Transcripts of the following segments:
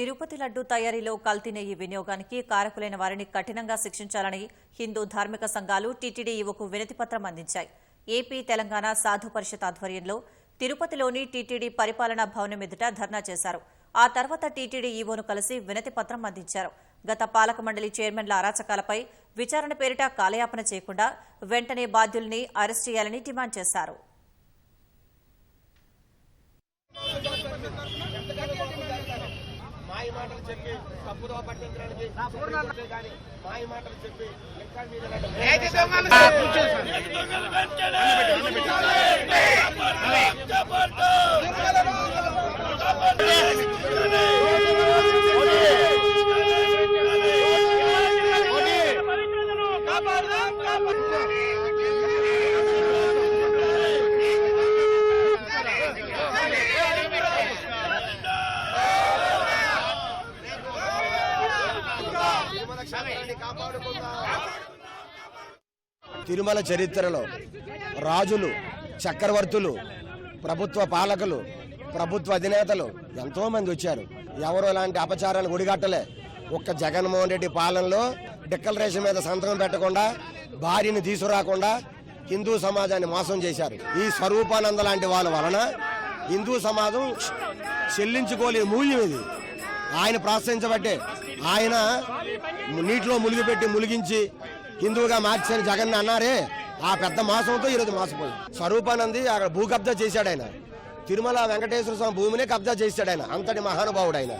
తిరుపతి లడ్డు తయారీలో కల్తీ నెయ్యి వినియోగానికి కారకులైన వారిని కఠినంగా శిక్షించాలని హిందూ ధార్మిక సంఘాలు టీటీడీ యువకు వినతిపత్రం అందించాయి. ఏపీ తెలంగాణ సాధు పరిషత్ ఆధ్వర్యంలో తిరుపతిలోని టీటీడీ పరిపాలనా భవనం ఎదుట ధర్నా చేశారు. ఆ తర్వాత టీటీడీ ఈవోను కలిసి వినతిపత్రం అందించారు. గత పాలక మండలి చైర్మన్ల అరాచకాలపై విచారణ పేరిట కాలయాపన చేయకుండా వెంటనే బాధ్యుల్ని అరెస్ట్ చేయాలని డిమాండ్ చేశారు. మాటలు చెప్పి తప్పుదో పట్టించడానికి కానీ మాయ మాటలు చెప్పి మీద తిరుమల కాపాడుకుందాం. తిరుమల చరిత్రలో రాజులు చక్రవర్తులు ప్రభుత్వ పాలకులు ప్రభుత్వ అధినేతలు ఎంతో మంది వచ్చారు. ఎవరు ఇలాంటి అపచారాలు ఒడిగట్టలే. ఒక్క జగన్మోహన్ రెడ్డి పాలనలో డిక్లరేషన్ మీద సంతకం పెట్టకుండా భార్యని తీసుకురాకుండా హిందూ సమాజాన్ని మోసం చేశారు. ఈ స్వరూపానంద లాంటి వాళ్ళ వలన హిందూ సమాజం చెల్లించుకోలే మూల్యం ఇది. ఆయన ప్రోత్సహించబట్టే ఆయన నీటిలో మునిగిపెట్టి ములిగించి హిందువుగా మార్చారు జగన్ అన్నారే. ఆ పెద్ద మాసంతో ఈరోజు మాసపోయి స్వరూపానంది అక్కడ భూ కబ్జా చేశాడు ఆయన. తిరుమల వెంకటేశ్వర స్వామి భూమినే కబ్జా చేశాడు ఆయన. అంతటి మహానుభావుడు ఆయన.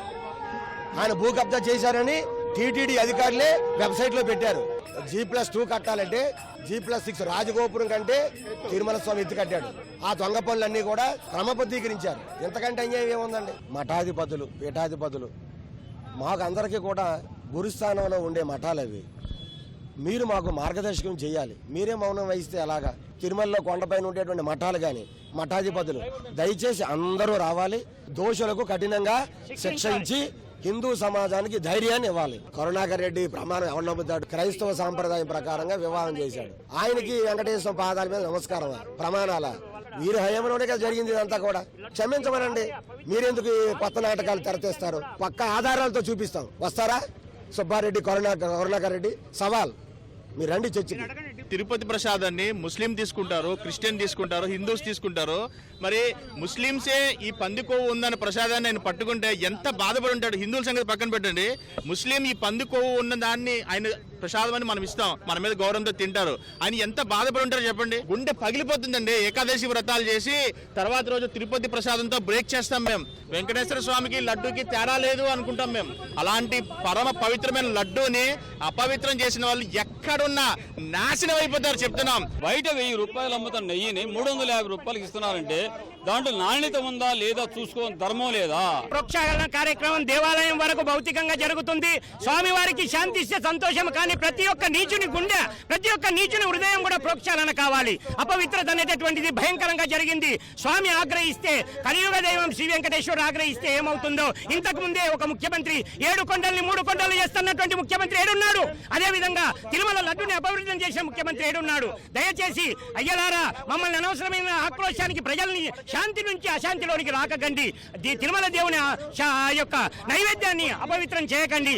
ఆయన భూ కబ్జా చేశారని టీటీడీ అధికారులే వెబ్సైట్లో పెట్టారు. జీ ప్లస్ టూ కట్టాలంటే జీ ప్లస్ సిక్స్ రాజగోపురం కంటే తిరుమల స్వామి ఎత్తు కట్టాడు. ఆ దొంగ పనులన్నీ కూడా క్రమబద్ధీకరించారు. ఎంతకంటే అన్యాయం ఏముందండి? మఠాధిపతులు పీఠాధిపతులు. మాకు అందరికీ కూడా గురుస్థానంలో ఉండే మఠాలు అవి. మీరు మాకు మార్గదర్శకం చేయాలి. మీరే మౌనం వహిస్తే ఎలాగా? తిరుమలలో కొండపైన ఉండేటువంటి మఠాలు కానీ మఠాధిపతులు దయచేసి అందరూ రావాలి. దోషులకు కఠినంగా శిక్షించి హిందూ సమాజానికి ధైర్యాన్ని ఇవ్వాలి. కరుణాకర్ రెడ్డి ప్రమాణం ఎవరు నమ్ముతాడు క్రైస్తవ సాంప్రదాయం ప్రకారంగా వివాహం చేశాడు. ఆయనకి వెంకటేశ్వర పాదాల మీద నమస్కారం. ప్రమాణాల. వీరి హయంలోనే కదా జరిగింది ఇదంతా కూడా. క్షమించమనండి. మీరెందుకు కొత్త నాటకాలు తెరతీస్తారు? పక్క ఆధారాలతో చూపిస్తాం. వస్తారా? సుబ్బారెడ్డి కరుణాకర్ కరుణాకర్ రెడ్డి సవాల్. మీరు రండి చర్చికి. తిరుపతి ప్రసాదాన్ని ముస్లిం తీసుకుంటారు క్రిస్టియన్ తీసుకుంటారు హిందూస్ తీసుకుంటారు. మరి ముస్లింసే ఈ పంది కొవ్వు ఉందన్న ప్రసాదాన్ని ఆయన పట్టుకుంటే ఎంత బాధపడి ఉంటాడు? హిందువుల సంగతి పక్కన పెట్టండి. ముస్లిం ఈ పంది కొవ్వు ఉన్న దాన్ని ఆయన ప్రసాదం అని మనం ఇస్తాం. మన మీద గౌరవంతో తింటారు. ఆయన ఎంత బాధపడి ఉంటారో చెప్పండి. గుండె పగిలిపోతుందండి. ఏకాదశి వ్రతాలు చేసి తర్వాత రోజు తిరుపతి ప్రసాదంతో బ్రేక్ చేస్తాం మేము. వెంకటేశ్వర స్వామికి లడ్డూకి తేడా లేదు అనుకుంటాం మేము. అలాంటి పరమ పవిత్రమైన లడ్డూని అపవిత్రం చేసిన వాళ్ళు ఎక్కడున్నా నాశనం అయిపోతారు చెప్తున్నాం. బయట వెయ్యి రూపాయలు అమ్ముతున్న నెయ్యిని మూడు వందల యాభై రూపాయలకి ఇస్తున్నారంటే దాంట్లో నాణ్యత ఉందా లేదా చూసుకోని ధర్మం లేదా? వృక్షారోహణ కార్యక్రమం దేవాలయం వరకు భౌతికంగా జరుగుతుంది. స్వామివారికి శాంతి ఇస్తే సంతోషం కానీ ప్రతి ఒక్క నీచుని గుండె ప్రతి ఒక్క నీచుని హృదయం కూడా ప్రోక్షాలన కావాలి. అపవిత్రత అనేటటువంటిది భయంకరంగా జరిగింది. స్వామి ఆగ్రహిస్తే కలియుగ దైవం శ్రీ వెంకటేశ్వర ఆగ్రహిస్తే ఏమవుతుందో? ఇంతకు ముందే ఒక ముఖ్యమంత్రి ఏడు కొండల్ని మూడు కొండలు చేస్తున్నటువంటి ముఖ్యమంత్రి ఏడున్నాడు. అదే విధంగా తిరుమల లడ్డుని అపవిత్రం చేసే ముఖ్యమంత్రి ఏడున్నాడు. దయచేసి అయ్యలారా మమ్మల్ని అనవసరమైన ఆక్రోశానికి ప్రజల్ని శాంతి నుంచి అశాంతిలోనికి రాకకండి. తిరుమల దేవుని ఆ యొక్క నైవేద్యాన్ని అపవిత్రం చేయకండి.